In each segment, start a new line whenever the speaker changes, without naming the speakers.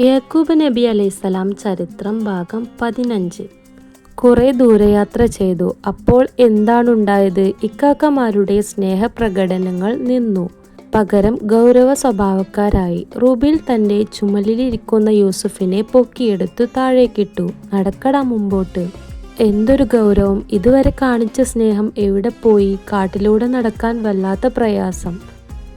യാക്കൂബ് നബി അലൈസലാം ചരിത്രം ഭാഗം പതിനഞ്ച്. കുറെ ദൂരയാത്ര ചെയ്തു. അപ്പോൾ എന്താണുണ്ടായത്? ഇക്കാക്കമാരുടെ സ്നേഹപ്രകടനങ്ങൾ നിന്നു. പകരം ഗൗരവ സ്വഭാവക്കാരായി. റൂബിൽ തന്റെ ചുമലിലിരിക്കുന്ന യൂസുഫിനെ പൊക്കിയെടുത്തു താഴേക്കിട്ടു. നടക്കടാ മുമ്പോട്ട്. എന്തൊരു ഗൗരവം. ഇതുവരെ കാണിച്ച സ്നേഹം എവിടെ പോയി? കാട്ടിലൂടെ നടക്കാൻ വല്ലാത്ത പ്രയാസം.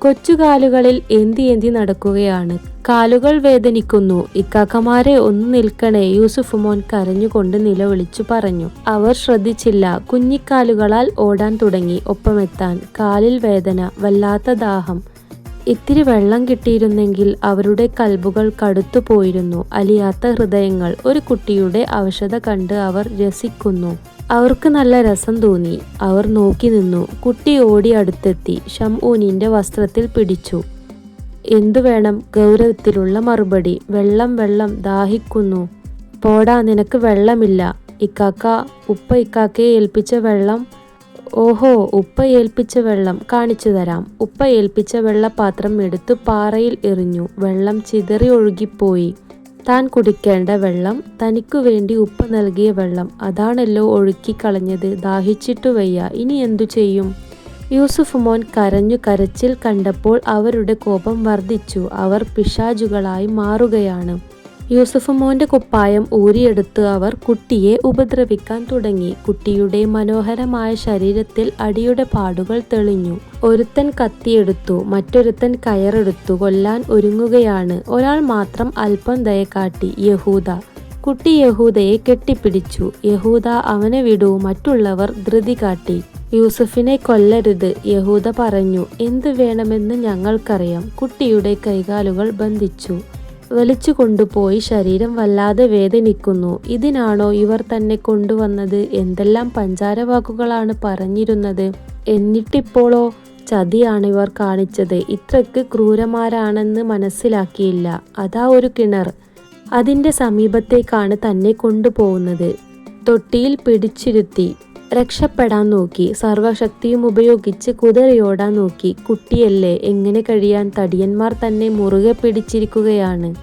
കൊച്ചുകാലുകളിൽ ഏന്തി ഏന്തി നടക്കുകയാണ്. കാലുകൾ വേദനിക്കുന്നു. ഇക്കാക്കമാരെ ഒന്ന് നിൽക്കണേ യൂസുഫ് മോൻ കരഞ്ഞുകൊണ്ട് നിലവിളിച്ചു പറഞ്ഞു. അവർ ശ്രദ്ധിച്ചില്ല. കുഞ്ഞിക്കാലുകളാൽ ഓടാൻ തുടങ്ങി. ഒപ്പമെത്താൻ. കാലിൽ വേദന വല്ലാത്ത ദാഹം. ഇത്തിരി വെള്ളം കിട്ടിയിരുന്നെങ്കിൽ അവരുടെ കൽബുകൾ കടുത്തു പോയിരുന്നു. അലിയാത്ത ഹൃദയങ്ങൾ ഒരു കുട്ടിയുടെ അവശത കണ്ട് അവർ രസിക്കുന്നു. അവർക്ക് നല്ല രസം തോന്നി. അവർ നോക്കി നിന്നു. കുട്ടി ഓടി അടുത്തെത്തി. ഷംഊനിന്റെ വസ്ത്രത്തിൽ പിടിച്ചു. എന്തു വേണം? ഗൗരവത്തിലുള്ള മറുപടി. വെള്ളം വെള്ളം. ദാഹിക്കുന്നു. പോടാ നിനക്ക് വെള്ളമില്ല. ഇക്കാക്ക ഉപ്പ ഇക്കാക്കയെ ഏൽപ്പിച്ച വെള്ളം ഓഹോ ഉപ്പ ഏൽപ്പിച്ച വെള്ളം കാണിച്ചു തരാം. ഉപ്പ ഏൽപ്പിച്ച വെള്ളപാത്രം എടുത്തു പാറയിൽ എറിഞ്ഞു. വെള്ളം ചിതറി ഒഴുകിപ്പോയി. താൻ കുടിക്കേണ്ട വെള്ളം തനിക്കു വേണ്ടി ഉപ്പ നൽകിയ വെള്ളം അതാണല്ലോ ഒഴുക്കിക്കളഞ്ഞത് ദാഹിച്ചിട്ടു വയ്യ. ഇനി എന്തു ചെയ്യും? യൂസുഫ് മോൻ കരഞ്ഞു കരച്ചിൽ കണ്ടപ്പോൾ അവരുടെ കോപം വർദ്ധിച്ചു. അവർ പിശാചുകളായി മാറുകയാണ്. യൂസുഫ് മോന്റെ കുപ്പായം ഊരിയെടുത്ത് അവർ കുട്ടിയെ ഉപദ്രവിക്കാൻ തുടങ്ങി. കുട്ടിയുടെ മനോഹരമായ ശരീരത്തിൽ അടിയുടെ പാടുകൾ തെളിഞ്ഞു. ഒരുത്തൻ കത്തിയെടുത്തു മറ്റൊരുത്തൻ കയറെടുത്തു കൊല്ലാൻ ഒരുങ്ങുകയാണ്. ഒരാൾ മാത്രം അല്പം ദയ കാട്ടി യഹൂദ. കുട്ടി യഹൂദയെ കെട്ടിപ്പിടിച്ചു. യഹൂദ അവനെ വിടൂ മറ്റുള്ളവർ ധൃതി കാട്ടി. യൂസഫിനെ കൊല്ലരുത് യഹൂദ പറഞ്ഞു. എന്ത് വേണമെന്ന് ഞങ്ങൾക്കറിയാം. കുട്ടിയുടെ കൈകാലുകൾ ബന്ധിച്ചു. വലിച്ചു കൊണ്ടുപോയി ശരീരം വല്ലാതെ വേദനിക്കുന്നു. ഇതിനാണോ ഇവർ തന്നെ കൊണ്ടുവന്നത്? എന്തെല്ലാം പഞ്ചാര വാക്കുകളാണ് പറഞ്ഞിരുന്നത്? എന്നിട്ടിപ്പോളോ? ചതിയാണ് ഇവർ കാണിച്ചത്. ഇത്രയ്ക്ക് ക്രൂരമാരാണെന്ന് മനസ്സിലാക്കിയില്ല. അതാ ഒരു കിണർ. അതിന്റെ സമീപത്തേക്കാണ് തന്നെ കൊണ്ടുപോകുന്നത്. തൊട്ടിയിൽ പിടിച്ചിരുത്തി. രക്ഷപ്പെടാൻ നോക്കി. സർവശക്തിയും ഉപയോഗിച്ച് കുതിരയോടാൻ നോക്കി. കുട്ടിയല്ലേ എങ്ങനെ കഴിയാൻ? തടിയന്മാർ തന്നെ മുറുകെ പിടിച്ചിരിക്കുകയാണ്.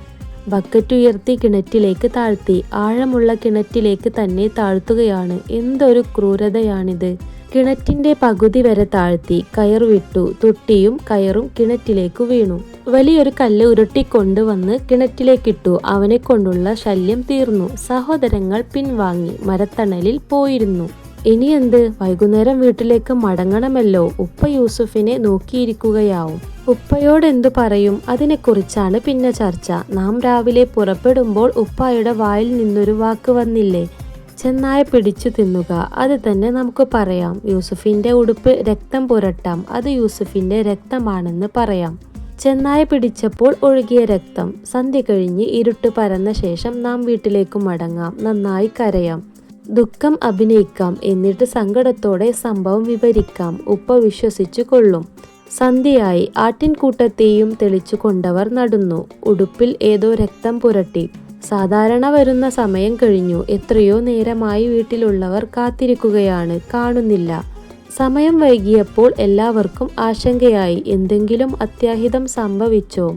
ബക്കറ്റ് ഉയർത്തി കിണറ്റിലേക്ക് താഴ്ത്തി. ആഴമുള്ള കിണറ്റിലേക്ക് തന്നെ താഴ്ത്തുകയാണ്. എന്തൊരു ക്രൂരതയാണിത്. കിണറ്റിന്റെ പകുതി വരെ താഴ്ത്തി. കയർ വിട്ടു. തൊട്ടിയും കയറും കിണറ്റിലേക്ക് വീണു. വലിയൊരു കല്ല് ഉരുട്ടിക്കൊണ്ടുവന്ന് കിണറ്റിലേക്കിട്ടു. അവനെ കൊണ്ടുള്ള ശല്യം തീർന്നു. സഹോദരങ്ങൾ പിൻവാങ്ങി. മരത്തണലിൽ പോയിരുന്നു. ഇനി എന്ത് വൈകുന്നേരം വീട്ടിലേക്ക് മടങ്ങണമല്ലോ. ഉപ്പ യൂസുഫിനെ നോക്കിയിരിക്കുകയാവും. ഉപ്പയോട് എന്തു പറയും? അതിനെക്കുറിച്ചാണ് പിന്നെ ചർച്ച. നാം രാവിലെ പുറപ്പെടുമ്പോൾ ഉപ്പായുടെ വായിൽ നിന്നൊരു വാക്ക് വന്നില്ലേ? ചെന്നായ പിടിച്ചു തിന്നുക. അത് തന്നെ നമുക്ക് പറയാം. യൂസുഫിന്റെ ഉടുപ്പ് രക്തം പുരട്ടാം. അത് യൂസുഫിന്റെ രക്തമാണെന്ന് പറയാം. ചെന്നായ പിടിച്ചപ്പോൾ ഒഴുകിയ രക്തം. സന്ധ്യ കഴിഞ്ഞ് ഇരുട്ട് പരന്ന ശേഷം നാം വീട്ടിലേക്ക് മടങ്ങാം. നന്നായി കരയാം. ദുഃഖം അഭിനയിക്കാം എന്നിട്ട് സങ്കടത്തോടെ സംഭവം വിവരിക്കാം. ഉപ്പ വിശ്വസിച്ചു കൊള്ളും സന്ധ്യയായി. ആട്ടിൻകൂട്ടത്തെയും തെളിച്ചു കൊണ്ടവർ നടന്നു. ഉടുപ്പിൽ ഏതോ രക്തം പുരട്ടി. സാധാരണ വരുന്ന സമയം കഴിഞ്ഞു. എത്രയോ നേരമായി വീട്ടിലുള്ളവർ കാത്തിരിക്കുകയാണ്. കാണുന്നില്ല. സമയം വൈകിയപ്പോൾ എല്ലാവർക്കും ആശങ്കയായി. എന്തെങ്കിലും അത്യാഹിതം സംഭവിച്ചോ?